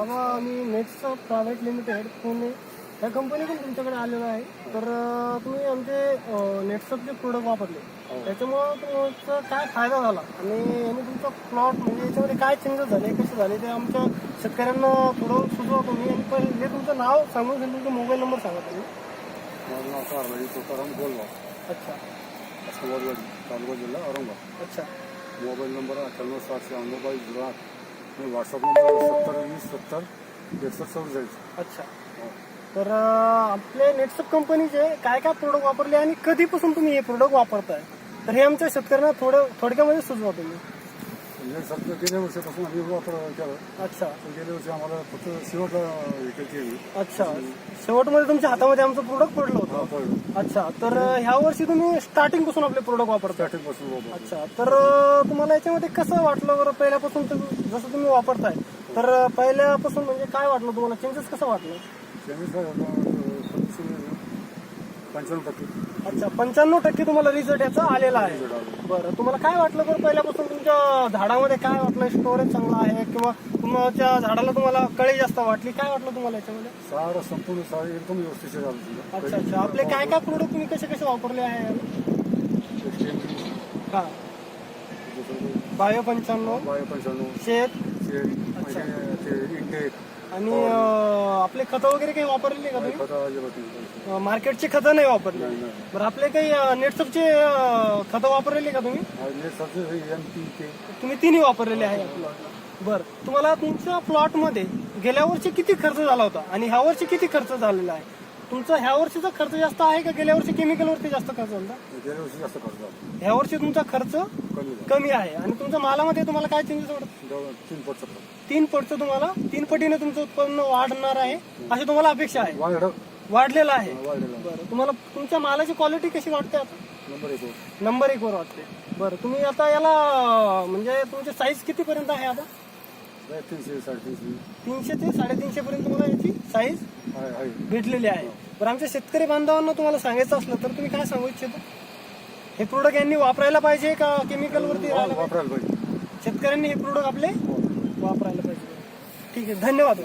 बाबा मी नेटचं प्रायव्हेट लिमिटेड पुणे या कंपनीतून तुमच्याकडे आलेलो आहे. तर तुम्ही आमचे नेटसपचे प्रोडक्ट वापरले. त्याच्यामुळं तुमचा काय फायदा झाला? आणि याने तुमचा प्लॉट म्हणजे याच्यामध्ये काय चेंजेस झाले कसे झाले ते आमच्या शेतकऱ्यांना थोडं सुचवा तुम्ही. आणि पहिले तुमचं नाव सांगून सांगून तुमचा मोबाईल नंबर सांगा तुम्ही. माझं नाव कारभारी तुकाराम अच्छा. तालुका जिल्हा औरंगाबाद. अच्छा. मोबाईल नंबर अठ्ठ्याण्णव सातशे शहाण्णव बावीस झिरो आठ व्हॉट्सअप नंबर सत्तर वीस सत्तर एकसष्ट चौवेचाळीस अच्छा. तर आपले नेटसप कंपनीचे काय काय प्रोडक्ट वापरले आणि कधीपासून तुम्ही हे प्रोडक्ट वापरताय? तर हे आमच्या शेतकऱ्यांना थोडं थोडक्यामध्ये सुचवा तुम्ही. नेट सध्या गेल्या वर्षापासून आम्ही वापर केला अच्छा. पण गेल्या वर्षी आम्हाला फक्त शेवटला विकत केली अच्छा. शेवटमध्ये तुमच्या हातामध्ये आमचं प्रोडक्ट पडलं होतं. अच्छा. तर ह्या वर्षी तुम्ही स्टार्टिंगपासून आपले प्रोडक्ट वापरताय. स्टार्टिंगपासून वापर अच्छा. तर तुम्हाला याच्यामध्ये कसं वाटलं बरं? पहिल्यापासून तर जसं तुम्ही वापरताय. तर पहिल्यापासून म्हणजे काय वाटलं तुम्हाला? चेंजेस कसं वाटलं? त्यांनी काय पंच्याण्णव टक्के. अच्छा पंच्याण्णव टक्के तुम्हाला रिझल्ट याचा आलेला आहे. Result. बरं तुम्हाला काय वाटलं बरं पहिल्यापासून? तुमच्या झाडामध्ये काय वाटलं? स्टोरेज चांगला आहे किंवा तुमच्या झाडाला तुम्हाला कळी जास्त वाटली? काय वाटलं तुम्हाला याच्यामध्ये? सारं संपूर्ण सारं एकदम व्यवस्थित झालं अच्छा अच्छा. आपले काय काय प्रोडक्ट तुम्ही कसे कसे वापरले आहे? हा. बायो पंच्याण्णव बाय पंच्याण्णव शेत म्हणजे ते इंटेक आणि अं, आपले खतं वगैरे काही वापरलेले का तुम्ही? खता अजिबात नाही. अं, मार्केटचे खतं नाही वापरले? नाही नाही. बरं आपले काही नेटसपचे खतं वापरलेले का तुम्ही? आणि सबसे एम पी के तुम्ही तिन्ही वापरलेले आहे. बरं तुम्हाला तुमच्या प्लॉटमध्ये गेल्या वर्षी किती खर्च झाला होता? आणि ह्या वर्षी किती खर्च झालेला आहे? तुमचा ह्या वर्षीचा खर्च जास्त आहे का? गेल्या वर्षी केमिकलवरती जास्त खर्च झाला? गेल्या वर्षी जास्त खर्च झाला. ह्या वर्षी तुमचा खर्च कमी झाला. कमी आहे. आणि तुमच्या मालामध्ये तुम्हाला काय चेंजेस वाटत जवळ तीन पट तीन पटचं तुम्हाला तीन पटीने तुमचं उत्पन्न वाढणार आहे अशी तुम्हाला अपेक्षा आहे? वाढ वाढलेलं आहे. वाढलेला बरं तुम्हाला तुमच्या मालाची क्वालिटी कशी वाटते आता? नंबर एक नंबर एक वर वाटते. बरं तुम्ही आता याला म्हणजे तुमची साईज किती पर्यंत आहे आता? तीनशे साडेतीनशे. तीनशे ते साडेतीनशे पर्यंत तुम्हाला याची साईज आहे आहे. भेटलेली आहे. बरं आमच्या शेतकरी बांधवांना तुम्हाला सांगायचं असलं तर तुम्ही काय सांगू इच्छिता? हे प्रोडक्ट यांनी वापरायला पाहिजे का केमिकल वरती राहायला पाहिजे? वापरायला पाहिजे. शेतकऱ्यांनी हे प्रोडक्ट आपले वापरायला पाहिजे. ठीक आहे धन्यवाद.